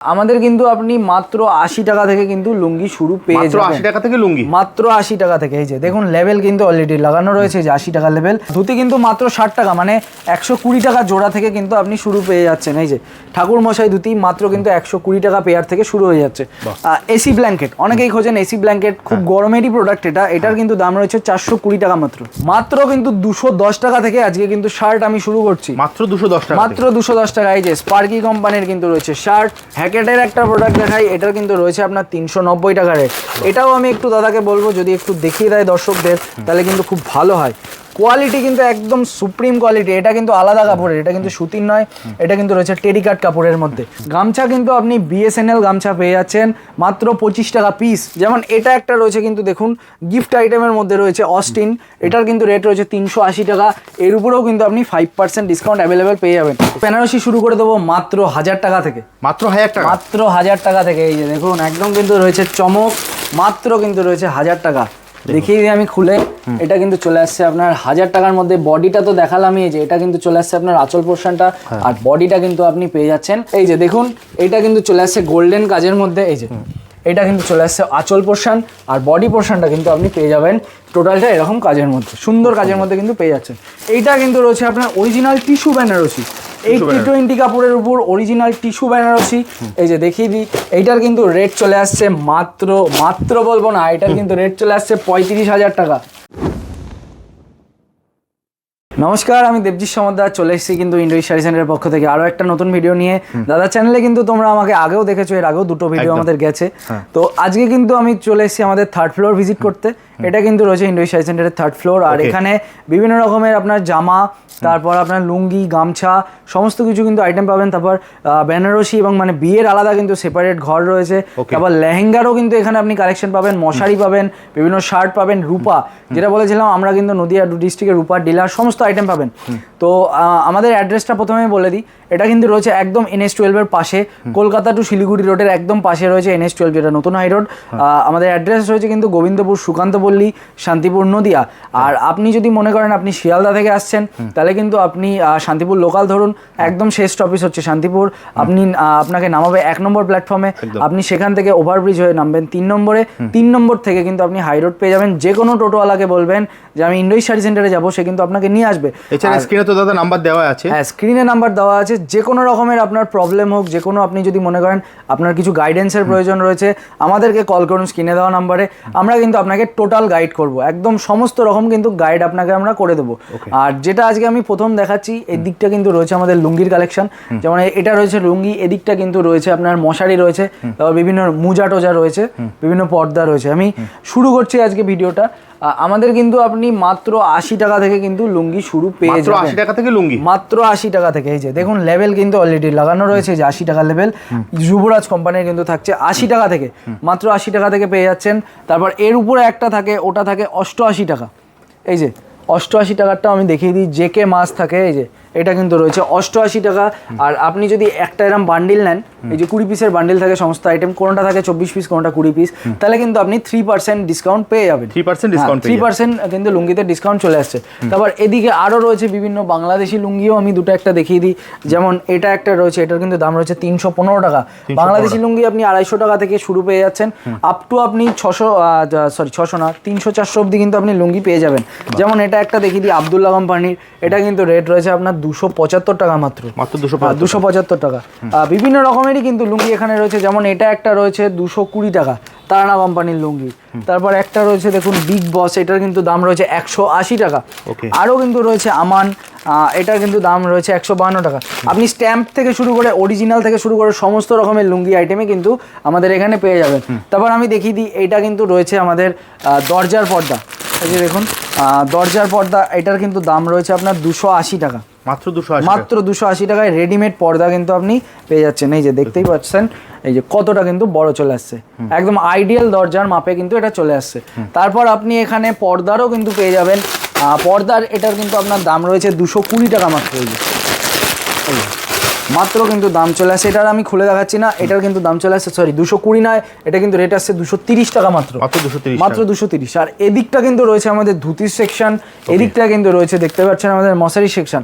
আমাদের কিন্তু আপনি মাত্র আশি টাকা থেকে কিন্তু লুঙ্গি শুরু পেয়ে মাত্র যাবেন। আশি টাকা থেকে লুঙ্গি? মাত্র আশি টাকা থেকে এই যে দেখুন লেভেল কিন্তু অলরেডি লাগানো রয়েছে যে আশি টাকা লেভেল ধুতি কিন্তু মাত্র ষাট টাকা মানে একশো কুড়ি টাকা জোড়া থেকে কিন্তু আপনি শুরু পেয়ে যাচ্ছেন এই যে। ঠাকুর মশাই ধুতি মাত্র কিন্তু একশো কুড়ি টাকা পেয়ার থেকে শুরু হয়ে যাচ্ছে। এসি ব্ল্যাঙ্কেট অনেকেই খোঁজেন এসি ব্ল্যাঙ্কেট খুব গরমেরই প্রোডাক্ট এটা এটার কিন্তু দাম রয়েছে চারশো কুড়ি টাকা মাত্র। মাত্র কিন্তু দুশো দশ টাকা থেকে আজকে কিন্তু শার্ট আমি শুরু করছি। মাত্র দুশো দশ টাকা মাত্র দুশো দশ টাকা এই যে স্পার্কি কোম্পানির কিন্তু রয়েছে শার্ট হ্যাকেটের একটা প্রোডাক্ট দেখাই, এটার কিন্তু রয়েছে আপনার তিনশো নব্বই টাকার এটাও আমি একটু দাদাকে বলব, যদি একটু দেখিয়ে দেয় দর্শকদের, তাহলে কিন্তু খুব ভালো হয়। কোয়ালিটি কিন্তু একদম সুপ্রিম কোয়ালিটি এটা কিন্তু আলাদা কাপড়ের এটা কিন্তু সুতির নয় এটা কিন্তু রয়েছে টেরিকাট কাপড়ের মধ্যে। গামছা কিন্তু আপনি বিএসএনএল গামছা পেয়ে যাচ্ছেন মাত্র পঁচিশ টাকা পিস যেমন এটা একটা রয়েছে কিন্তু দেখুন গিফট আইটেমের মধ্যে রয়েছে অস্টিন এটার কিন্তু রেট রয়েছে তিনশো আশি টাকা। এর উপরেও কিন্তু আপনি ফাইভ পার্সেন্ট ডিসকাউন্ট অ্যাভেলেবেল পেয়ে যাবেন। বেনারসি শুরু করে দেবো মাত্র হাজার টাকা থেকে। মাত্র হাজার টাকা? মাত্র হাজার টাকা থেকে এই যে দেখুন একদম কিন্তু রয়েছে চমক মাত্র কিন্তু রয়েছে হাজার টাকা। দেখিয়ে দিই আমি খুলে। এটা কিন্তু চলে আসছে আপনার হাজার টাকার মধ্যে। বডিটা তো দেখালামই এই যে এটা কিন্তু চলে আসছে আপনার আচল পোর্শনটা। আর বডিটা কিন্তু আপনি পেয়ে যাচ্ছেন। এই যে দেখুন এটা কিন্তু চলে আসছে গোল্ডেন কাজের মধ্যে। এই যে এটা কিন্তু চলে আসছে আচল পোর্শন। আর বডি পোর্শনটা কিন্তু আপনি পেয়ে যাবেন। টোটালটা এরকম কাজের মধ্যে সুন্দর কাজের মধ্যে কিন্তু পেয়ে যাচ্ছেন। এইটা কিন্তু রয়েছে আপনার original tissue Benarasi eighty twenty কাপড়ের উপর অরিজিনাল টিস্যু বেনারসি। এই যে দেখিয়ে দিই এইটার কিন্তু রেট চলে আসছে মাত্র মাত্র বলব না এটার কিন্তু রেট চলে আসছে পঁয়ত্রিশ হাজার টাকা। নমস্কার আমি দেবজিৎ সমদ্দার চলে এসেছি কিন্তু ইন্ডোই শাড়ি সেন্টারের পক্ষ থেকে আরও একটা নতুন ভিডিও নিয়ে। দাদা চ্যানেলে কিন্তু তোমরা আমাকে আগেও দেখেছ এর আগেও দুটো ভিডিও আমাদের গেছে। তো আজকে কিন্তু আমি চলে এসেছি আমাদের থার্ড ফ্লোর ভিজিট করতে। এটা কিন্তু রয়েছে ইন্ডোই শাড়ি সেন্টারের থার্ড ফ্লোর আর এখানে বিভিন্ন রকমের আপনার জামা তারপর আপনার লুঙ্গি গামছা সমস্ত কিছু কিন্তু আইটেম পাবেন। তারপর বেনারসি এবং মানে বিয়ের আলাদা কিন্তু সেপারেট ঘর রয়েছে। তারপর লেহেঙ্গারও কিন্তু এখানে আপনি কালেকশন পাবেন মশারি পাবেন বিভিন্ন শার্ট পাবেন রূপা। যেটা বলেছিলাম আমরা কিন্তু নদিয়া ডিস্ট্রিক্টের রূপার ডিলার সমস্ত আইটেম পাবেন। তো আমাদের অ্যাড্রেসটা প্রথমে বলে দিই। এটা কিন্তু রয়েছে একদম এনএস টুয়েলভের পাশে। কলকাতা টু শিলিগুড়ি রোডের একদম পাশে রয়েছে এনএস টুয়েলভ যেটা নতুন হাই রোড আমাদের অ্যাড্রেস রয়েছে কিন্তু গোবিন্দপুর সুকান্তপল্লী শান্তিপুর নদিয়া। আর আপনি যদি মনে করেন আপনি শিয়ালদা থেকে আসছেন তাহলে কিন্তু আপনি শান্তিপুর লোকাল ধরুন একদম শেষ স্টপেজ হচ্ছে শান্তিপুর। আপনি আপনাকে নামাবে এক নম্বর প্ল্যাটফর্মে আপনি সেখান থেকে ওভারব্রিজ হয়ে নামবেন তিন নম্বরে। তিন নম্বর থেকে কিন্তু আপনি হাই রোড পেয়ে যাবেন। যে কোনো টোটোওয়ালাকে বলবেন যে আমি ইন্ডোই শাড়ি সেন্টারে যাব সে কিন্তু আপনাকে নিয়ে আসবে। এছাড়া স্ক্রিনে তো দাদা নাম্বার দেওয়া আছে। হ্যাঁ স্ক্রিনে নাম্বার দেওয়া আছে। যে কোনো রকমের আপনার প্রবলেম হোক যে কোনো আপনি যদি মনে করেন আপনার কিছু গাইডেন্সের প্রয়োজন রয়েছে আমাদেরকে কল করুন স্ক্রিনে দেওয়া নাম্বারে আমরা কিন্তু আপনাকে টোটাল গাইড করব। একদম সমস্ত রকম কিন্তু গাইড আপনাকে আমরা করে দেবো। আর যেটা আজকে আমি প্রথম দেখাচ্ছি এই দিকটা কিন্তু রয়েছে আমাদের লুঙ্গির কালেকশন যেমন এটা রয়েছে লুঙ্গি এদিকটা কিন্তু রয়েছে আপনার মশারি রয়েছে তারপর বিভিন্ন মুজা টোজা রয়েছে বিভিন্ন পর্দা রয়েছে। আমি শুরু করছি আজকে ভিডিওটা আমাদের কিন্তু আপনি মাত্র আশি টাকা থেকে কিন্তু লুঙ্গি শুরু পেয়ে যাবেন। আশি টাকা থেকে লুঙ্গি? মাত্র আশি টাকা থেকে এই যে দেখুন লেভেল কিন্তু অলরেডি লাগানো রয়েছে যে আশি টাকা লেভেল যুবরাজ কোম্পানির কিন্তু থাকছে আশি টাকা থেকে মাত্র আশি টাকা থেকে পেয়ে যাচ্ছেন। তারপর এর উপরে একটা থাকে ওটা থাকে অষ্টআশি টাকা। এই যে অষ্টআশি টাকারটাও আমি দেখিয়ে দিই যে কে মাছ থাকে এই যে। এটা কিন্তু রয়েছে অষ্টআশি টাকা। আর আপনি যদি একটা এরম বান্ডিল নেন এই যে কুড়ি পিসের বান্ডিল থাকে সমস্ত আইটেম কোনটা থাকে চব্বিশ পিস কোনটা কুড়ি পিস তাহলে কিন্তু আপনি থ্রি পার্সেন্ট ডিসকাউন্ট পেয়ে যাবেন। Three percent discount three percent কিন্তু লুঙ্গিতে ডিসকাউন্ট চলে আসছে। তারপর এদিকে আরও রয়েছে বিভিন্ন বাংলাদেশি লুঙ্গিও আমি দুটো একটা দেখিয়ে দিই। যেমন এটা একটা রয়েছে এটার কিন্তু দাম রয়েছে তিনশো পনেরো টাকা। বাংলাদেশি লুঙ্গি আপনি আড়াইশো টাকা থেকে শুরু পেয়ে যাচ্ছেন। আপ টু আপনি ছশো সরি ছশো না তিনশো চারশো অব্দি কিন্তু আপনি লুঙ্গি পেয়ে যাবেন। যেমন এটা একটা দেখিয়ে দিই আবদুল্লা কোম্পানির। এটা কিন্তু রেট রয়েছে আপনার দুশো পঁচাত্তর টাকা মাত্র। মাত্র দুশো দুশো পঁচাত্তর টাকা। বিভিন্ন রকমেরই কিন্তু লুঙ্গি এখানে রয়েছে। যেমন এটা একটা রয়েছে দুশো কুড়ি টাকা তারানা কোম্পানির লুঙ্গি। তারপর একটা রয়েছে দেখুন বিগ বস এটার কিন্তু দাম রয়েছে একশো আশি টাকা. আরও কিন্তু রয়েছে আমান এটার কিন্তু দাম রয়েছে একশো বাহান্ন টাকা। আপনি স্ট্যাম্প থেকে শুরু করে অরিজিনাল থেকে শুরু করে সমস্ত রকমের লুঙ্গি আইটেমে কিন্তু আমাদের এখানে পেয়ে যাবেন। তারপর আমি দেখিয়ে দিই এটা কিন্তু রয়েছে আমাদের দরজার পর্দা। এই যে দেখুন দরজার পর্দা এটার কিন্তু দাম রয়েছে আপনার দুশো আশি টাকা। মাত্র দুশো মাত্র দুশো আশি টাকায় রেডিমেড পর্দা কিন্তু আপনি পেয়ে যাচ্ছেন। এই যে দেখতেই পাচ্ছেন এই যে কতটা কিন্তু বড় চলে আসছে। একদম আইডিয়াল দরজার মাপে কিন্তু এটা চলে আসছে। তারপর আপনি এখানে পর্দারও কিন্তু পেয়ে যাবেন। পর্দার এটার কিন্তু আপনার দাম রয়েছে দুশো কুড়ি টাকা মাত্র। এই যে। মাত্র কিন্তু দাম চলে আসে এটার আমি খুলে দেখাচ্ছি না এটার কিন্তু দাম চলে আসছে সরি দুশো কুড়ি নয় এটা কিন্তু রেট আসছে দুশো তিরিশ টাকা মাত্র। মাত্র দুশো তিরিশ মাত্র দুশো তিরিশ। আর এদিকটা কিন্তু রয়েছে আমাদের ধুতির সেকশন এদিকটা কিন্তু রয়েছে দেখতে পাচ্ছেন আমাদের মশারি সেকশন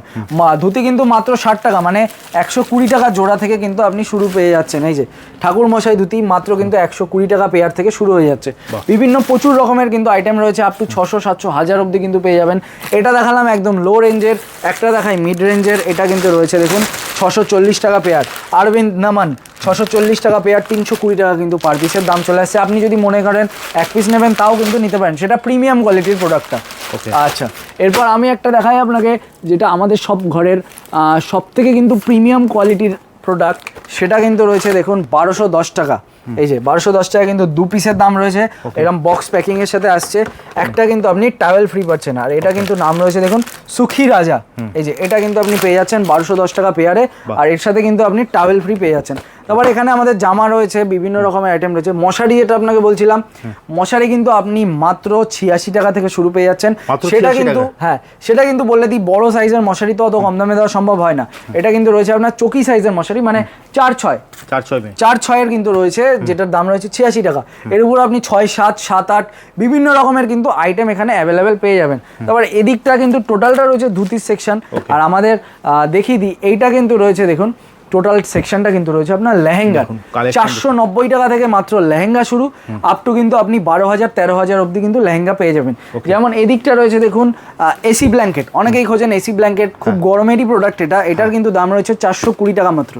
ধুতি কিন্তু মাত্র ষাট টাকা মানে একশো কুড়ি টাকা জোড়া থেকে কিন্তু আপনি শুরু পেয়ে যাচ্ছেন এই যে। ঠাকুর মশাই ধুতি মাত্র কিন্তু একশো কুড়ি টাকা পেয়ার থেকে শুরু হয়ে যাচ্ছে। বিভিন্ন প্রচুর রকমের কিন্তু আইটেম রয়েছে আপ টু ছশো সাতশো হাজার অবধি কিন্তু পেয়ে যাবেন। এটা দেখালাম একদম লো রেঞ্জের একটা দেখাই মিড রেঞ্জের এটা কিন্তু রয়েছে দেখুন। ছশো চল্লিশ টাকা পেয়ার আরবিন্দ নামান ছশো চল্লিশ টাকা পেয়ার তিনশো কুড়ি টাকা কিন্তু পার পিসের দাম চলে আসছে। আপনি যদি মনে করেন এক পিস নেবেন তাও কিন্তু নিতে পারেন। সেটা প্রিমিয়াম কোয়ালিটির প্রোডাক্টটা ওকে আচ্ছা এরপর আমি একটা দেখাই আপনাকে যেটা আমাদের সব ঘরের সব থেকে কিন্তু প্রিমিয়াম কোয়ালিটির প্রোডাক্ট সেটা কিন্তু রয়েছে দেখুন বারোশো দশ টাকা। এই যে বারোশো দশ টাকা কিন্তু দু পিসের দাম রয়েছে। এরকম বক্স প্যাকিং এর সাথে আসছে। একটা কিন্তু আপনি টাওয়েল ফ্রি পাচ্ছেন। আর এটা কিন্তু নাম রয়েছে দেখুন সুখী রাজা। এই যে এটা কিন্তু আপনি পেয়ে যাচ্ছেন বারোশো দশ টাকা পেয়ারে আর এর সাথে কিন্তু আপনি টাওয়েল ফ্রি পেয়ে যাচ্ছেন। তারপর এখানে আমাদের জামা রয়েছে বিভিন্ন রকমের আইটেম রয়েছে। মশারি যেটা আপনাকে বলছিলাম মশারি কিন্তু আপনি মাত্র ছিয়াশি টাকা থেকে শুরু পেয়ে যাচ্ছেন। সেটা কিন্তু হ্যাঁ সেটা কিন্তু বললে দিই বড় সাইজের মশারি তো অত কম দামে দেওয়া সম্ভব হয় না। এটা কিন্তু রয়েছে আপনার চকি সাইজের মশারি মানে চার ছয়। চার ছয় চার ছয়ের কিন্তু রয়েছে যেটার দাম রয়েছে ছিয়াশি টাকা। এর উপর আপনি ছয় সাত সাত আট বিভিন্ন রকমের কিন্তু আইটেম এখানে অ্যাভেলেবেল পেয়ে যাবেন। তারপর এদিকটা কিন্তু টোটালটা রয়েছে ধুতির সেকশন আর আমাদের দেখিয়ে দিই এইটা কিন্তু রয়েছে দেখুন টোটাল সেকশনটা কিন্তু রয়েছে আপনার লেহেঙ্গা। চারশো নব্বই টাকা থেকে মাত্র লেহেঙ্গা শুরু। আপ টু কিন্তু আপনি বারো হাজার তেরো হাজার অবধি কিন্তু লেহেঙ্গা পেয়ে যাবেন। যেমন এদিকটা রয়েছে দেখুন এসি ব্ল্যাঙ্কেট অনেকেই খোঁজেন এসি ব্ল্যাঙ্কেট খুব গরমেরই প্রোডাক্ট এটা। এটার কিন্তু দাম রয়েছে চারশো কুড়ি টাকা মাত্র।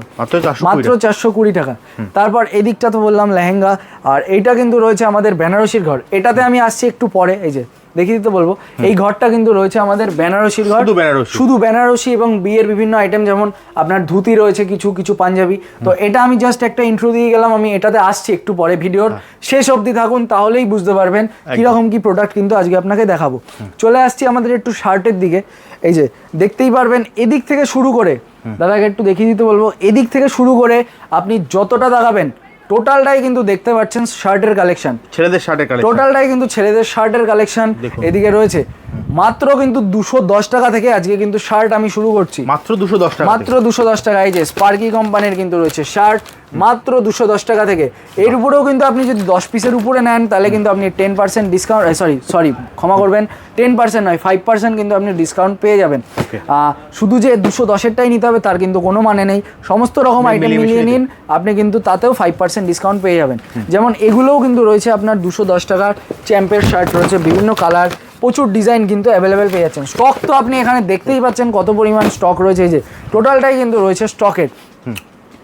মাত্র চারশো কুড়ি টাকা। তারপর এদিকটা তো বললাম লেহেঙ্গা। আর এইটা কিন্তু রয়েছে আমাদের বেনারসির ঘর। এটাতে আমি আসছি একটু পরে এই যে দেখিয়ে দিতে বলব। এই ঘরটা কিন্তু রয়েছে আমাদের বেনারসির ঘর। শুধু বেনারসি। শুধু বেনারসি এবং বিয়ের বিভিন্ন আইটেম যেমন আপনার ধুতি রয়েছে কিছু কিছু পাঞ্জাবি। তো এটা আমি জাস্ট একটা ইন্ট্রো দিয়ে গেলাম আমি এটাতে আসছি একটু পরে ভিডিওর। শেষ অবধি থাকুন তাহলেই বুঝতে পারবেন কীরকম কি প্রোডাক্ট কিন্তু আজকে আপনাকে দেখাবো। চলে আসছি আমাদের একটু শার্টের দিকে। এই যে দেখতেই পারবেন এদিক থেকে শুরু করে দাদাকে একটু দেখিয়ে দিতে বলব এদিক থেকে শুরু করে আপনি যতটা দেখাবেন টোটালটাই কিন্তু দেখতে পাচ্ছেন শার্টের কালেকশন। ছেলেদের শার্টের কালেকশন। টোটালটাই কিন্তু ছেলেদের শার্টের কালেকশন এদিকে রয়েছে। মাত্র কিন্তু দুশো দশ টাকা থেকে আজকে কিন্তু শার্ট আমি শুরু করছি। মাত্র দুশো দশ টাকা মাত্র দুশো দশ টাকা এই যে স্পার্কি কোম্পানির কিন্তু রয়েছে শার্ট মাত্র দুশো দশ টাকা থেকে। এর উপরেও কিন্তু আপনি যদি দশ পিসের উপরে নেন তাহলে কিন্তু আপনি ten percent discount sorry sorry ক্ষমা করবেন টেন পার্সেন্ট নয় ফাইভ পার্সেন্ট কিন্তু আপনি ডিসকাউন্ট পেয়ে যাবেন। শুধু যে দুশো দশেরটাই নিতে হবে তার কিন্তু কোনো মানে নেই। সমস্ত রকম আইটেম মিশিয়ে মিলিয়ে নিন আপনি কিন্তু তাতেও ফাইভ পার্সেন্ট ডিসকাউন্ট পেয়ে যাবেন। যেমন এগুলোও কিন্তু রয়েছে আপনার দুশো দশ টাকার চ্যাম্পের শার্ট রয়েছে বিভিন্ন কালার প্রচুর ডিজাইন কিন্তু অ্যাভেলেবেল পেয়ে যাচ্ছেন। স্টক তো আপনি এখানে দেখতেই পাচ্ছেন কত পরিমাণ স্টক রয়েছে। এই যে টোটালটাই কিন্তু রয়েছে স্টকের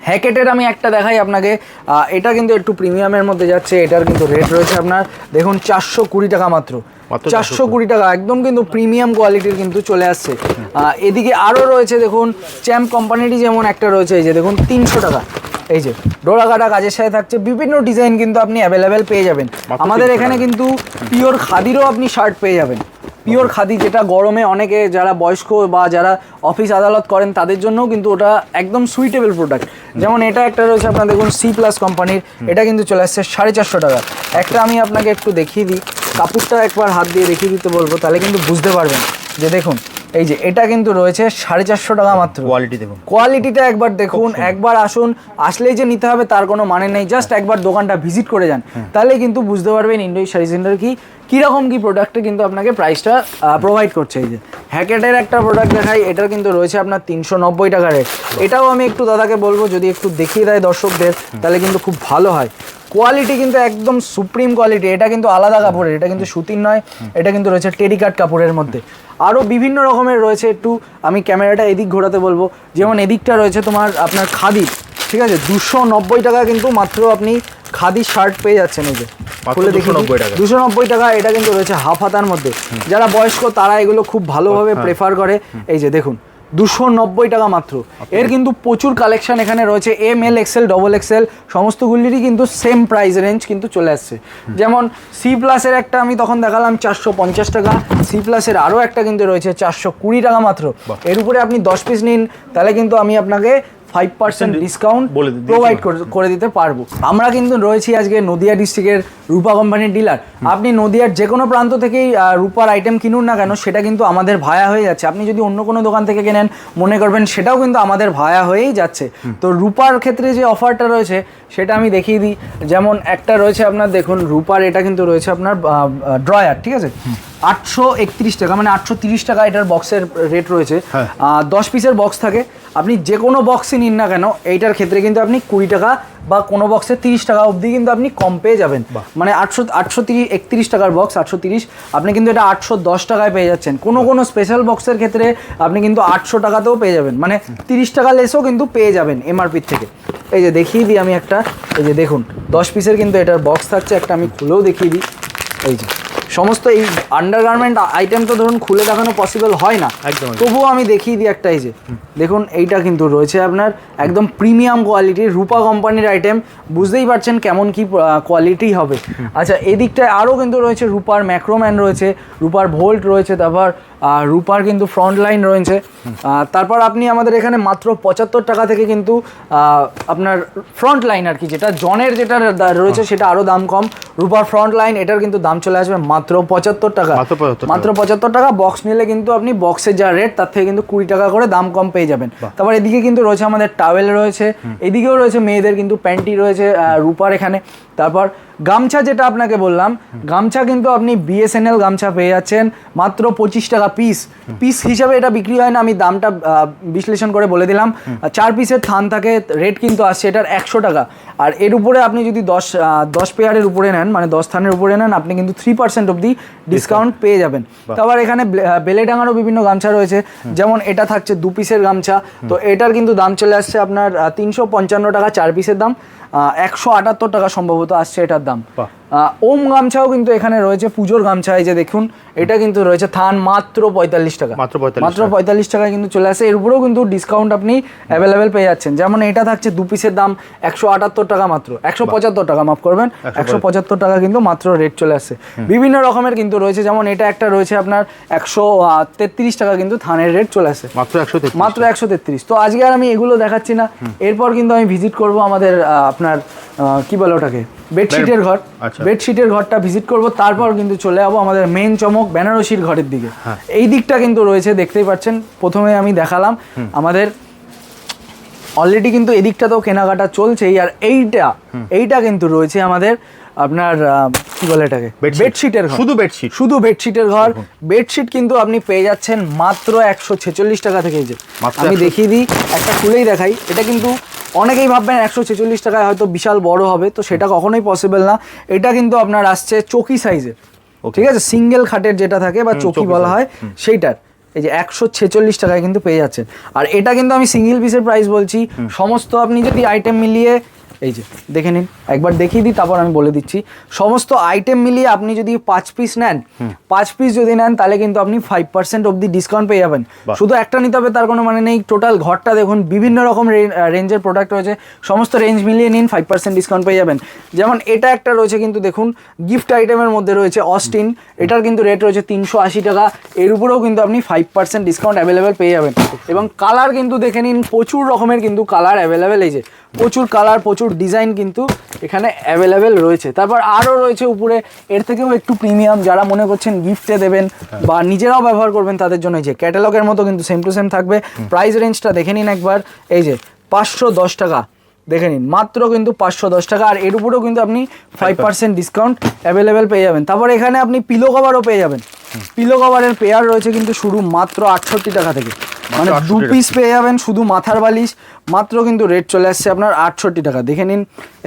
হ্যাকেটের আমি একটা দেখাই আপনাকে। এটা কিন্তু একটু প্রিমিয়ামের মধ্যে যাচ্ছে এটার কিন্তু রেট রয়েছে আপনার দেখুন চারশো কুড়ি টাকা মাত্র। চারশো কুড়ি টাকা একদম কিন্তু প্রিমিয়াম কোয়ালিটির কিন্তু চলে আসছে। এদিকে আরও রয়েছে দেখুন চ্যাম্প কোম্পানিটি যেমন একটা রয়েছে এই যে দেখুন তিনশো টাকা। এই যে ডোরা কাটা কাজের সাথে থাকছে বিভিন্ন ডিজাইন কিন্তু আপনি অ্যাভেলেবেল পেয়ে যাবেন। আমাদের এখানে কিন্তু পিওর খাদিরও আপনি শার্ট পেয়ে যাবেন। পিওর খাদি যেটা গরমে অনেকে যারা বয়স্ক বা যারা অফিস আদালত করেন তাদের জন্যও কিন্তু ওটা একদম সুইটেবল প্রোডাক্ট যেমন এটা একটা রয়েছে আপনার দেখুন সি প্লাস কোম্পানির এটা কিন্তু চলে আসছে সাড়ে চারশো টাকা। একটা আমি আপনাকে একটু দেখিয়ে দিই কাপড়টা একবার হাত দিয়ে দেখিয়ে দিতে বলব তাহলে কিন্তু বুঝতে পারবেন। যে দেখুন এই যে এটা কিন্তু রয়েছে সাড়ে চারশো টাকা মাত্র। কোয়ালিটি দেখুন। কোয়ালিটিটা একবার দেখুন একবার আসুন আসলেই যে নিতে হবে তার কোনো মানে নেই জাস্ট একবার দোকানটা ভিজিট করে যান। তাহলে কিন্তু বুঝতে পারবেন ইন্ডোই শাড়ি সেন্টার কি কীরকম কী প্রোডাক্টে কিন্তু আপনাকে প্রাইসটা প্রোভাইড করছে এই যে। হ্যাকেটের একটা প্রোডাক্ট দেখাই এটার কিন্তু রয়েছে আপনার তিনশো নব্বই টাকা রেট এটাও আমি একটু দাদাকে বলব যদি একটু দেখিয়ে দেয় দর্শকদের তাহলে কিন্তু খুব ভালো হয়। কোয়ালিটি কিন্তু একদম সুপ্রিম কোয়ালিটি এটা কিন্তু আলাদা কাপড়ের এটা কিন্তু সুতির নয় এটা কিন্তু রয়েছে টেরিকাট কাপড়ের মধ্যে। আরও বিভিন্ন রকমের রয়েছে একটু আমি ক্যামেরাটা এদিক ঘোরাতে বলব। যেমন এদিকটা রয়েছে তোমার আপনার খাদি ঠিক আছে? দুশো নব্বই টাকা কিন্তু মাত্র আপনি খাদি শার্ট পেয়ে যাচ্ছেন এই যে। খুলে দেখি 290 টাকা। দুশো নব্বই টাকা এটা কিন্তু রয়েছে হাফ হাতার মধ্যে। যারা বয়স্ক তারা এগুলো খুব ভালোভাবে হ্যাঁ। প্রেফার করে। এই যে দেখুন দুশো নব্বই টাকা মাত্র। এর কিন্তু প্রচুর কালেকশন এখানে রয়েছে M L XL double XL সমস্তগুলিরই কিন্তু সেম প্রাইস রেঞ্জ কিন্তু চলে আসছে। যেমন সি প্লাসের একটা আমি তখন দেখালাম চারশো পঞ্চাশ টাকা সি প্লাসের আরও একটা কিন্তু রয়েছে চারশো কুড়ি টাকা মাত্র। এর উপরে আপনি দশ পিস নিন তাহলে কিন্তু আমি আপনাকে ফাইভ পার্সেন্ট ডিসকাউন্ট প্রোভাইড করে দিতে পারব। আমরা কিন্তু রয়েছি আজকে নদিয়া ডিস্ট্রিক্টের রূপা কোম্পানির ডিলার আপনি নদিয়ার যে কোনো প্রান্ত থেকেই রূপার আইটেম কিনুন না কেন সেটা কিন্তু আমাদের ভায়া হয়ে যাচ্ছে। আপনি যদি অন্য কোনো দোকান থেকে কেনেন মনে করবেন সেটাও কিন্তু আমাদের ভায়া হয়েই যাচ্ছে। তো রূপার ক্ষেত্রে যে অফারটা রয়েছে সেটা আমি দেখিয়ে দিই। যেমন একটা রয়েছে আপনার দেখুন রূপার এটা কিন্তু রয়েছে আপনার ড্রয়ার ঠিক আছে? আটশো একত্রিশ টাকা মানে আটশো তিরিশ টাকা এটার বক্সের রেট রয়েছে। হ্যাঁ। দশ পিসের বক্স থাকে। আপনি যে কোনো বক্সই নিন না কেন এইটার ক্ষেত্রে কিন্তু আপনি কুড়ি টাকা বা কোনো বক্সে তিরিশ টাকা অবধি কিন্তু আপনি কম পেয়ে যাবেন। মানে আটশো আটশো তিরিশ একত্রিশ টাকার বক্স আটশো তিরিশ আপনি কিন্তু এটা আটশো দশ টাকায় পেয়ে যাচ্ছেন। কোনো কোনো স্পেশাল বক্সের ক্ষেত্রে আপনি কিন্তু আটশো টাকাতেও পেয়ে যাবেন। মানে তিরিশ টাকা লেসও কিন্তু পেয়ে যাবেন এমআরপির থেকে। এই যে দেখিয়ে দিই আমি একটা এই যে দেখুন দশ পিসের কিন্তু এটার বক্স থাকছে একটা আমি খুলেও দেখিয়ে দিই। এই যে। সমস্ত এই আন্ডারগার্মেন্ট আইটেম তো ধরুন খুলে দেখানো পসিবল হয় না। একদম। তবুও আমি দেখিয়ে দিই একটাই এই যে দেখুন এইটা কিন্তু রয়েছে আপনার একদম প্রিমিয়াম কোয়ালিটির রূপা কোম্পানির আইটেম বুঝতেই পারছেন কেমন কি কোয়ালিটি হবে। আচ্ছা এদিকটায় আরও কিন্তু রয়েছে রূপার ম্যাক্রোম্যান রয়েছে রূপার ভোল্ট রয়েছে তারপর আহ, রূপার কিন্তু ফ্রন্ট লাইন রয়েছে। তারপর আপনি আমাদের এখানে মাত্র পঁচাত্তর টাকা থেকে কিন্তু আপনার ফ্রন্ট লাইন আর কি যেটা জনের যেটা রয়েছে সেটা আরও দাম কম। রূপার ফ্রন্ট লাইন এটার কিন্তু দাম চলে আসবে মাত্র পঁচাত্তর টাকা। মাত্র 75 টাকা। মাত্র পঁচাত্তর টাকা বক্স নিলে কিন্তু আপনি বক্সের যা রেট তার থেকে কিন্তু কুড়ি টাকা করে দাম কম পেয়ে যাবেন। তারপর এদিকে কিন্তু রয়েছে আমাদের টাওয়েল রয়েছে। এদিকেও রয়েছে মেয়েদের কিন্তু প্যান্টি রয়েছে রূপার এখানে। তারপর গামছা যেটা আপনাকে বললাম গামছা কিন্তু আপনি বিএসএনএল গামছা পেয়ে যাচ্ছেন মাত্র পঁচিশ টাকা পিস পিস হিসাবে এটা বিক্রি হয় না আমি দামটা বিশ্লেষণ করে বলে দিলাম। চার পিসের থান থাকে রেট কিন্তু আসছে এটার একশো টাকা। আর এর উপরে আপনি যদি দশ দশ পেয়ারের উপরে নেন মানে দশ থানের উপরে নেন আপনি কিন্তু থ্রি পার্সেন্ট অব্দি ডিসকাউন্ট পেয়ে যাবেন। তারপর এখানে বে- আহ, বেলেডাঙারও বিভিন্ন গামছা রয়েছে। যেমন এটা থাকছে দু পিসের গামছা। তো এটার কিন্তু দাম চলে আসছে আপনার তিনশো পঞ্চান্ন টাকা চার পিসের দাম। একশো আটাত্তর টাকা সম্ভবত আসছে এটার দাম। ওম গামছাও কিন্তু এখানে রয়েছে পুজোর গামছা এই যে দেখুন এটা কিন্তু রয়েছে থান মাত্র পঁয়তাল্লিশ টাকা। মাত্র মাত্র পঁয়তাল্লিশ টাকায় কিন্তু চলে আসে। এর উপরেও কিন্তু ডিসকাউন্ট আপনি অ্যাভেলেবেল পেয়ে যাচ্ছেন। যেমন এটা থাকছে দু পিসের দাম একশো আটাত্তর টাকা মাত্র। একশো পঁচাত্তর টাকা মাফ করবেন। একশো পঁচাত্তর। টাকা কিন্তু মাত্র রেট চলে আসছে বিভিন্ন রকমের কিন্তু রয়েছে। যেমন এটা একটা রয়েছে আপনার একশো তেত্রিশ টাকা কিন্তু থানের রেট চলে আসে। মাত্র একশো মাত্র একশো তেত্রিশ। তো আজকে আর আমি এগুলো দেখাচ্ছি না। এরপর কিন্তু আমি ভিজিট করব আমাদের আপনার কি বলে ওটাকে? বেডশিটের ঘর। আচ্ছা। বেডশিটের ঘরটা ভিজিট করব। তারপর কিন্তু চলে যাব আমাদের মেন চমক বেনারসির ঘরের দিকে। হ্যাঁ। এই দিকটা কিন্তু রয়েছে দেখতেই পাচ্ছেন। প্রথমে আমি দেখালাম আমাদের অলরেডি কিন্তু এদিকটাতেও কেনাকাটা চলছেই আর এইটা এইটা কিন্তু রয়েছে আমাদের আপনার কি বলে এটাকে? বেডশিটের ঘর। শুধু বেডশিট শুধু বেডশিটের ঘর। বেডশিট কিন্তু আপনি পেয়ে যাচ্ছেন মাত্র একশো ছেচল্লিশ টাকা থেকে যে। আমি দেখিয়ে দিই একটা খুলেই দেখাই। এটা কিন্তু অনেকেই ভাববেন একশো ছেচল্লিশ টাকায় হয়তো বিশাল বড় হবে তো সেটা কখনোই পসিবল না। এটা কিন্তু আপনার আসছে চকি সাইজের ঠিক আছে? সিঙ্গেল খাটের যেটা থাকে বা চকি বলা হয় সেইটার। এই যে একশো ছেচল্লিশ টাকায় কিন্তু পেয়ে যাচ্ছেন। আর এটা কিন্তু আমি সিঙ্গেল পিসের প্রাইস বলছি। সমস্ত আপনি যদি আইটেম মিলিয়ে এই যে দেখে নিন। একবার দেখিয়ে দিই তারপর আমি বলে দিচ্ছি। সমস্ত আইটেম মিলিয়ে আপনি যদি পাঁচ পিস নেন পাঁচ পিস যদি নেন তাহলে কিন্তু আপনি ফাইভ পার্সেন্ট অব্দি ডিসকাউন্ট পেয়ে যাবেন। শুধু একটা নিতে হবে তার কোনো মানে নেই। টোটাল ঘরটা দেখুন বিভিন্ন রকম রেঞ্জের প্রোডাক্ট রয়েছে। সমস্ত রেঞ্জ মিলিয়ে নিন ফাইভ পার্সেন্ট ডিসকাউন্ট পেয়ে যাবেন। যেমন এটা একটা রয়েছে কিন্তু দেখুন গিফট আইটেমের মধ্যে রয়েছে অস্টিন এটার কিন্তু রেট রয়েছে তিনশো আশি টাকা। এর উপরেও কিন্তু আপনি ফাইভ পার্সেন্ট ডিসকাউন্ট অ্যাভেলেবেল পেয়ে যাবেন। এবং কালার কিন্তু দেখে নিন প্রচুর রকমের কিন্তু কালার অ্যাভেলেবেল এই যে। প্রচুর কালার প্রচুর ডিজাইন কিন্তু এখানে অ্যাভেলেবেল রয়েছে। তারপর আরও রয়েছে উপরে এর থেকেও একটু প্রিমিয়াম যারা মনে করছেন গিফটে দেবেন বা নিজেরাও ব্যবহার করবেন তাদের জন্য এই যে ক্যাটালগের মতো কিন্তু সেম টু সেম থাকবে। প্রাইস রেঞ্জটা দেখে নিন একবার। এই যে পাঁচশো দশ টাকা দেখে নিন। মাত্র কিন্তু পাঁচশো দশ টাকা আর এর উপরেও কিন্তু আপনি ফাইভ পার্সেন্ট ডিসকাউন্ট অ্যাভেলেবেল পেয়ে যাবেন। তারপর এখানে আপনি পিলো কভারও পেয়ে যাবেন। পিলো কভারের পেয়ার রয়েছে কিন্তু শুরু মাত্র আটষট্টি টাকা থেকে। মানে দু পিস পেয়ে যাবেন শুধু মাথার বালিশ মাত্র কিন্তু রেট চলে আসছে আপনার আটষট্টি টাকা। দেখে নিন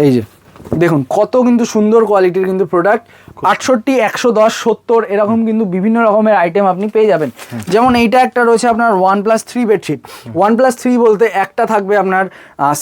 এই যে দেখুন কত কিন্তু সুন্দর কোয়ালিটির কিন্তু প্রোডাক্ট আটষট্টি একশো দশ সত্তর এরকম কিন্তু বিভিন্ন রকমের আইটেম আপনি পেয়ে যাবেন। যেমন এইটা একটা রয়েছে আপনার one plus three bedsheet one plus three বলতে একটা থাকবে আপনার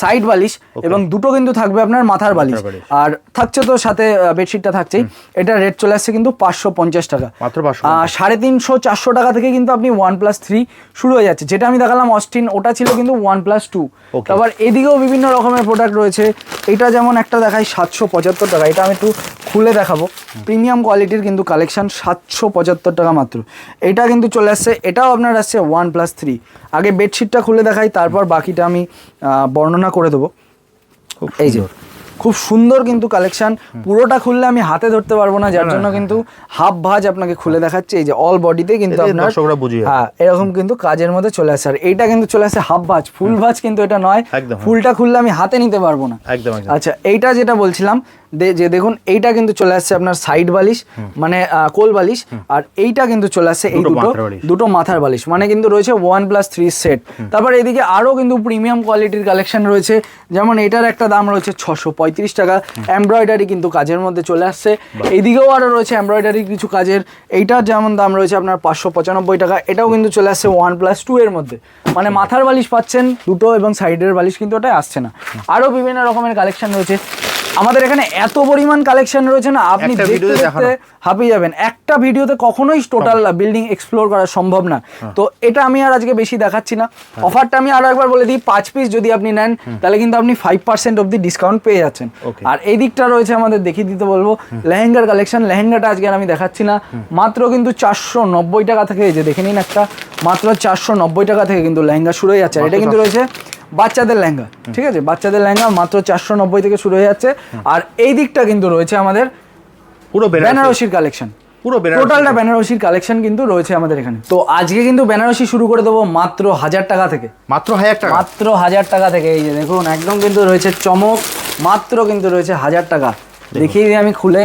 সাইড বালিশ এবং দুটো কিন্তু থাকবে আপনার মাথার বালিশ। আর থাকছে তো সাথে বেডশিটটা থাকছেই। এটা রেট চলে আসছে কিন্তু পাঁচশো পঞ্চাশ টাকা। মাত্র 550 সাড়ে তিনশো চারশো টাকা থেকে কিন্তু আপনি ওয়ান প্লাস থ্রি শুরু হয়ে যাচ্ছে। যেটা আমি দেখালাম অস্টিন ওটা ছিল কিন্তু ওয়ান প্লাস টু. তারপর এদিকেও বিভিন্ন রকমের প্রোডাক্ট রয়েছে। এটা যেমন একটা দেখাই সাতশো পঁচাত্তর টাকা। এটা আমি একটু খুলে দেখাবো। প্রিমিয়াম কোয়ালিটির কিন্তু কালেকশান সাতশো পঁচাত্তর টাকা মাত্র। এটা কিন্তু চলে আসছে এটাও আপনার আসছে ওয়ান প্লাস থ্রি। আগে বেডশিটটা খুলে দেখাই তারপর বাকিটা আমি বর্ণনা করে দেবো। এই যে খুব সুন্দর কিন্তু কালেকশন পুরোটা খুললে আমি হাতে ধরতে পারব না যার জন্য কিন্তু হাফ ভাজ আপনাকে খুলে দেখাচ্ছে। এই যে অল বডিতে কিন্তু আপনার। হ্যাঁ এরকম কিন্তু কাজের মধ্যে চলে আসে। আর এইটা কিন্তু চলে আসে হাফ ভাজ। ফুল ভাজ কিন্তু এটা নয়। ফুলটা খুললে আমি হাতে নিতে পারব না। একদম। আচ্ছা এইটা যেটা বলছিলাম যে দেখুন এইটা কিন্তু চলে আসছে আপনার সাইড বালিশ মানে কোল বালিশ আর এইটা কিন্তু চলে আসছে এই দুটো দুটো মাথার বালিশ। মানে কিন্তু রয়েছে ওয়ান প্লাস থ্রি সেট তারপর এদিকে আরও কিন্তু প্রিমিয়াম কোয়ালিটির কালেকশন রয়েছে। যেমন এটার একটা দাম রয়েছে ছশো পঁয়ত্রিশ টাকা। এমব্রয়ডারি কিন্তু কাজের মধ্যে চলে আসছে। এইদিকেও আরও রয়েছে এমব্রয়ডারি কিছু কাজের। এইটার যেমন দাম রয়েছে আপনার পাঁচশো পঁচানব্বই টাকা। এটাও কিন্তু চলে আসছে ওয়ান প্লাস টু এর মধ্যে। মানে মাথার বালিশ পাচ্ছেন দুটো এবং সাইডের বালিশ কিন্তু ওটাই আসছে না। আরও বিভিন্ন রকমের কালেকশন রয়েছে। আমাদের এখানে এত পরিমাণ কালেকশন রয়েছে না আপনি দেখতে দেখতে হাঁপিয়ে যাবেন। একটা ভিডিওতে কখনোই টোটাল বিল্ডিং এক্সপ্লোর করা সম্ভব না। তো এটা আমি আর আজকে বেশি দেখাচ্ছি না। অফারটা আমি আরও একবার বলে দিই পাঁচ পিস যদি আপনি নেন তাহলে কিন্তু আপনি ফাইভ পার্সেন্ট অব্দি ডিসকাউন্ট পেয়ে যাচ্ছেন। আর এই দিকটা রয়েছে আমাদের দেখিয়ে দিতে বলব লেহেঙ্গার কালেকশন লেহেঙ্গাটা আজকে আর আমি দেখাচ্ছি না। মাত্র কিন্তু চারশো নব্বই টাকা থেকে এই যে দেখে নিন একটা মাত্র চারশো নব্বই টাকা থেকে কিন্তু লেহেঙ্গা শুরু হয়ে যাচ্ছে। এটা কিন্তু রয়েছে বাচ্চাদের লেহেঙ্গা ঠিক আছে? বাচ্চাদের লেহেঙ্গা মাত্র চারশো নব্বই থেকে শুরু হয়ে যাচ্ছে। আর এই দিকটা কিন্তু রয়েছে আমাদের পুরো বেনারসির কালেকশন। পুরো টোটালটা বেনারসির কালেকশন কিন্তু রয়েছে আমাদের এখানে। তো আজকে কিন্তু বেনারসি শুরু করে দেবো মাত্র হাজার টাকা থেকে। মাত্র হাজার টাকা? মাত্র হাজার টাকা থেকে। এই যে দেখুন একদম কিন্তু রয়েছে চমক মাত্র কিন্তু রয়েছে হাজার টাকা। দেখিয়ে দিই আমি খুলে।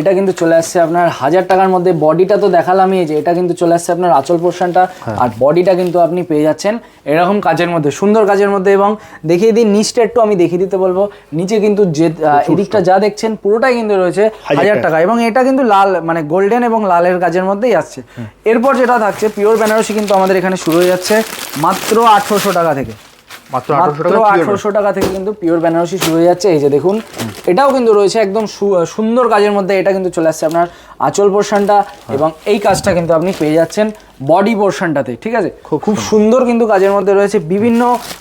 এটা কিন্তু চলে আসছে আপনার হাজার টাকার মধ্যে। বডিটা তো দেখালামই এই যে এটা কিন্তু চলে আসছে আপনার আচল পোর্শনটা। আর বডিটা কিন্তু আপনি পেয়ে যাচ্ছেন এরকম কাজের মধ্যে সুন্দর কাজের মধ্যে। এবং দেখিয়ে দিই নিচটা একটু আমি দেখিয়ে দিতে বলব। নিচে কিন্তু যে এদিকটা যা দেখছেন পুরোটাই কিন্তু রয়েছে হাজার। টাকা। এবং এটা কিন্তু লাল মানে গোল্ডেন এবং লালের কাজের মধ্যেই আসছে। এরপর যেটা থাকছে পিওর বেনারসি কিন্তু আমাদের এখানে শুরু হয়ে যাচ্ছে মাত্র আঠারোশো টাকা থেকে। মাত্র আঠারোশো টাকা থেকে কিন্তু পিওর বেনারসি শুরু হয়ে যাচ্ছে। এই যে দেখুন এটাও কিন্তু রয়েছে একদম সুন্দর কাজের মধ্যে এটা কিন্তু চলে আসছে আপনার আচল পোর্শনটা এবং এই কাজটা কিন্তু আপনি পেয়ে যাচ্ছেন। বডি পোর্শনটাতে ঠিক আছে? খুব সুন্দর। কিন্তু কাজের মধ্যে রয়েছে বিভিন্ন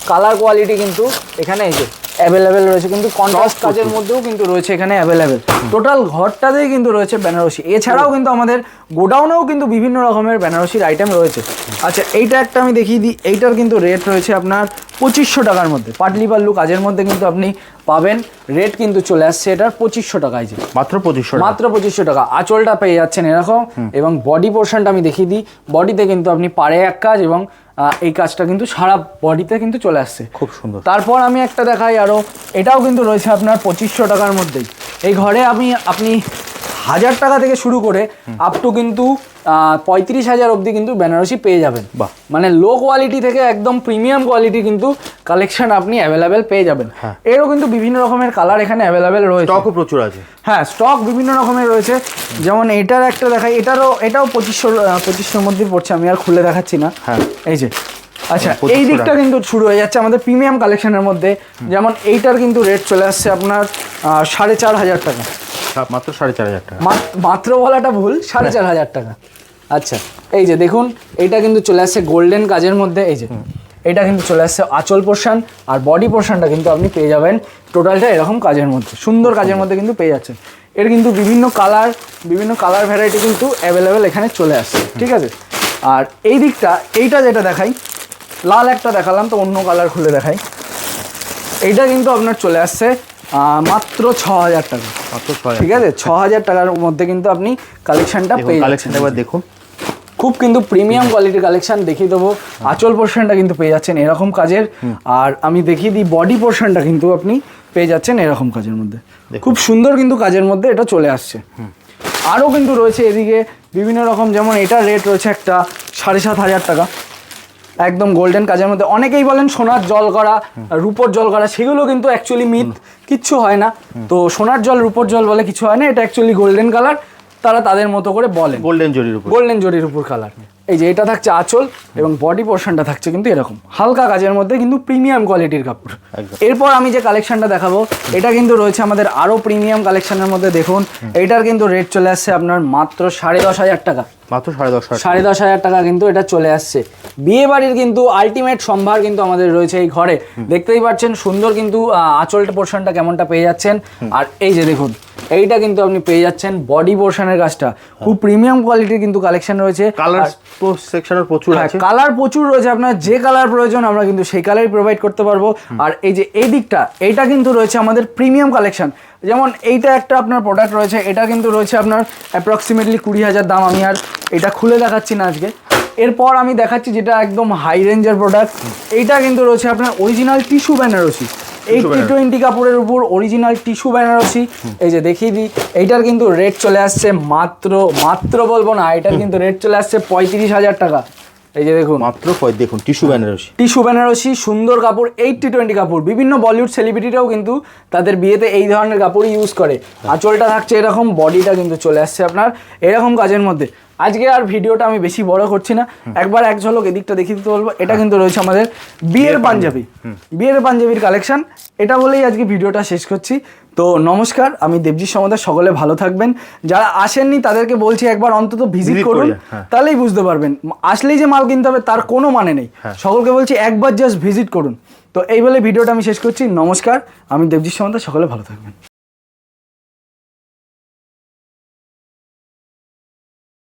কালার কোয়ালিটি কিন্তু এখানে এই যে অ্যাভেলেবেল রয়েছে কিন্তু কন্ট্রাস্ট কাজের মধ্যেও কিন্তু রয়েছে এখানে অ্যাভেলেবেল টোটাল ঘরটাতেই কিন্তু রয়েছে বেনারসি এছাড়াও কিন্তু আমাদের গোডাউনেও কিন্তু বিভিন্ন রকমের বেনারসির আইটেম রয়েছে। আচ্ছা এইটা একটা আমি দেখিয়ে দিই। এইটার কিন্তু রেট রয়েছে আপনার পঁচিশশো টাকার মধ্যে। পাটলি পাল্লু কাজের মধ্যে কিন্তু আপনি পাবেন। রেট কিন্তু চলে আসছে এটার পঁচিশশো টাকায় যে। মাত্র পঁচিশশো মাত্র পঁচিশশো টাকা। আঁচলটা পেয়ে যাচ্ছেন এরকম এবং বডি পোর্শনটা আমি দেখিয়ে দিই। বডিতে কিন্তু আপনি পারে এক কাজ এবং এই কাজটা কিন্তু সারা বডিতে কিন্তু চলে আসছে। খুব সুন্দর। তারপর আমি একটা দেখাই আরও এটাও কিন্তু রয়েছে আপনার পঁচিশশো টাকার মধ্যেই। এই ঘরে আমি আপনি হাজার টাকা থেকে শুরু করে আপ টু কিন্তু পঁয়ত্রিশ হাজার অবধি কিন্তু বেনারসি পেয়ে যাবেন বাহ। মানে লো কোয়ালিটি থেকে একদম প্রিমিয়াম কোয়ালিটি কিন্তু কালেকশন আপনি অ্যাভেলেবেল পেয়ে যাবেন হ্যাঁ। এরও কিন্তু বিভিন্ন রকমের কালার এখানে অ্যাভেলেবেল রয়েছে স্টকও প্রচুর আছে হ্যাঁ স্টক বিভিন্ন রকমের রয়েছে যেমন এটার একটা দেখাই এটারও এটাও পঁচিশশো পঁচিশশোর মধ্যেই পড়ছে আমি আর খুলে দেখাচ্ছি না হ্যাঁ। এই যে আচ্ছা 2500 এই দিকটা। কিন্তু শুরু হয়ে যাচ্ছে আমাদের প্রিমিয়াম কালেকশনের মধ্যে। যেমন এইটার কিন্তু রেট চলে আসছে আপনার সাড়ে চার হাজার টাকা। মাত্র সাড়ে চার হাজার টাকা। মাত্র বলাটা ভুল সাড়ে চার হাজার টাকা। আচ্ছা এই যে দেখুন এইটা কিন্তু চলে আসছে গোল্ডেন কাজের মধ্যে এই যে। এটা কিন্তু চলে আসছে আঁচল পোর্শন আর বডি পোর্শনটা কিন্তু আপনি পেয়ে যাবেন টোটালটা এরকম কাজের মধ্যে সুন্দর কাজের মধ্যে কিন্তু পেয়ে যাচ্ছেন। এর কিন্তু বিভিন্ন কালার বিভিন্ন কালার ভ্যারাইটি কিন্তু অ্যাভেলেবেল এখানে চলে আসছে ঠিক আছে? আর এই দিকটা এইটা যেটা দেখাই লাল একটা দেখালাম তো অন্য কালার খুলে দেখাই। এইটা কিন্তু আপনার চলে আসছে মাত্র ছ হাজার টাকা। মাত্র ঠিক আছে? ছ হাজার টাকার মধ্যে কিন্তু আপনি কালেকশনটা পেয়ে কালেকশন যাচ্ছেন একবার দেখুন। খুব কিন্তু প্রিমিয়াম কোয়ালিটির কালেকশন দেখিয়ে দেবো। আঁচল পোর্শনটা কিন্তু পেয়ে যাচ্ছেন এরকম কাজের। আর আমি দেখিয়ে দিই বডি পোর্শনটা কিন্তু আপনি পেয়ে যাচ্ছেন এরকম কাজের মধ্যে। খুব সুন্দর কিন্তু কাজের মধ্যে এটা চলে আসছে। আরও কিন্তু রয়েছে এদিকে বিভিন্ন রকম যেমন এটা রেট রয়েছে একটা সাড়ে সাত হাজার টাকা। একদম গোল্ডেন কাজের মধ্যে। অনেকেই বলেন সোনার জল করা রূপোর জল করা সেগুলো কিন্তু অ্যাকচুয়ালি মিথ কিচ্ছু হয় না। তো সোনার জল রূপোর জল বলে কিছু হয় না এটা অ্যাকচুয়ালি গোল্ডেন কালার তারা তাদের মতো করে বলেন। গোল্ডেন জরির উপর। গোল্ডেন জরির উপর কালার এই যে এটা থাকছে আঁচল এবং বডি পোর্শনটা থাকছে কিন্তু এরকম। হালকা কাজের মধ্যে কিন্তু প্রিমিয়াম কোয়ালিটির কাপড়। এরপর আমি যে কালেকশনটা দেখাবো এটা কিন্তু রয়েছে আমাদের আরও প্রিমিয়াম কালেকশনের মধ্যে দেখুন। এটার কিন্তু রেট চলে আসছে আপনার মাত্র সাড়ে দশ হাজার টাকা। মাত্র সাড়ে দশ হাজার সাড়ে দশ হাজার টাকা কিন্তু এটা চলে আসছে। বিয়ে বাড়ির কিন্তু আলটিমেট সম্ভার কিন্তু আমাদের রয়েছে এই ঘরে। দেখতেই পাচ্ছেন সুন্দর কিন্তু আঁচলটা পোর্শনটা কেমনটা পেয়ে যাচ্ছেন। আর এই যে দেখুন এইটা কিন্তু আপনি পেয়ে যাচ্ছেন বডি পোর্শনের কাজটা। খুব প্রিমিয়াম কোয়ালিটির কিন্তু কালেকশন রয়েছে। কালার সেকশনের প্রচুর হ্যাঁ আছে। কালার প্রচুর রয়েছে। আপনার যে কালার প্রয়োজন আমরা কিন্তু সেই কালারই প্রোভাইড করতে পারব। আর এই যে এই দিকটা এইটা কিন্তু রয়েছে আমাদের প্রিমিয়াম কালেকশন যেমন এইটা একটা আপনার প্রোডাক্ট রয়েছে এটা কিন্তু রয়েছে আপনার অ্যাপ্রক্সিমেটলি কুড়ি হাজার দাম। আমি আর এটা খুলে দেখাচ্ছি না আজকে। এরপর আমি দেখাচ্ছি যেটা একদম হাই রেঞ্জের প্রোডাক্ট এইটা কিন্তু রয়েছে আপনার original tissue Benarasi eighty twenty কাপড়ের উপর অরিজিনাল টিস্যু বেনারসি। এই যে দেখিয়ে দিই এইটার কিন্তু রেট চলে আসছে মাত্র মাত্র বলব না এটার কিন্তু রেট চলে আসছে পঁয়ত্রিশ হাজার টাকা। এই যে দেখুন। মাত্র দেখুন টিস্যু বেনারসি। টিস্যু বেনারসি সুন্দর কাপড় এইটটি টোয়েন্টি কাপড় বিভিন্ন বলিউড সেলিব্রিটিরাও কিন্তু তাদের বিয়েতে এই ধরনের কাপড় ইউজ করে। আঁচলটা থাকছে এরকম বডিটা কিন্তু চলে আসছে আপনার এরকম কাজের মধ্যে। আজকে আর ভিডিওটা আমি বেশি বড় করছি না। একবার এক ঝলক এদিকটা দেখিয়ে দিতে বলব। এটা কিন্তু রয়েছে আমাদের বিয়ের পাঞ্জাবি। বিয়ের পাঞ্জাবির কালেকশন। এটা বলেই আজকে ভিডিওটা শেষ করছি। তো নমস্কার আমি দেবজিৎ সমাদার সকলে ভালো থাকবেন। যারা আসেননি তাদেরকে বলছি একবার অন্তত ভিজিট করুন। হ্যাঁ। তাহলেই বুঝতে পারবেন। আসলেই যে মাল কিনতে হবে তার কোনো মানে নেই। সকলকে বলছি একবার জাস্ট ভিজিট করুন। তো এই বলে ভিডিওটা আমি শেষ করছি। নমস্কার আমি দেবজিৎ সামন্ত সকলে ভালো থাকবেন।